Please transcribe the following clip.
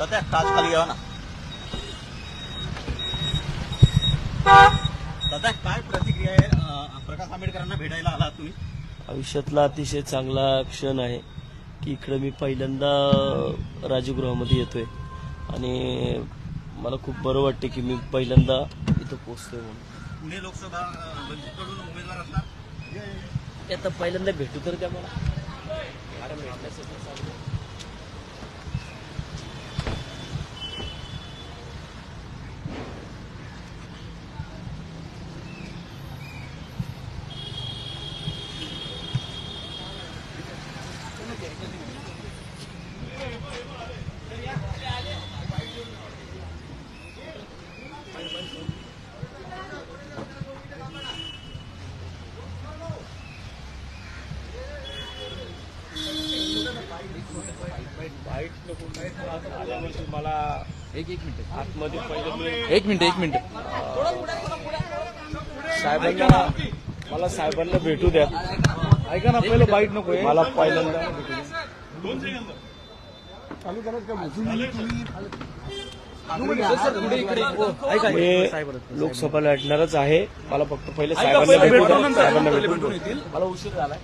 तात्या काच खाली घ्यावा ना. दादा काय प्रतिक्रिया आहे? अं, प्रकाश आंबेडकरांना भेटायला आला तुम्ही. आयुष्यातला अतिशय चांगला क्षण आहे की इकडे मी पहिल्यांदा राजगृहामध्ये येतोय. आणि मला खूप बरं वाटते की मी पहिल्यांदा इथं पोचतोय म्हणून. पुणे लोकसभा अं, वंचितकडून उमेदवार असणार ते आता पहिल्यांदा भेटू तर त्या मला मला एक एक मिनिट. आतमध्ये पहिलं मी एक मिनिट एक मिनिट. साहेबांना मला साहेबांना भेटू द्या. ऐका ना पहिलं बाईट नको. मला पहिल्यांदा भेटू लोकसभा लढणारच आहे. मला फक्त पहिले साहेबांना भेटू द्या. साहेबांना भेटून द्या. मला उशीर झाला.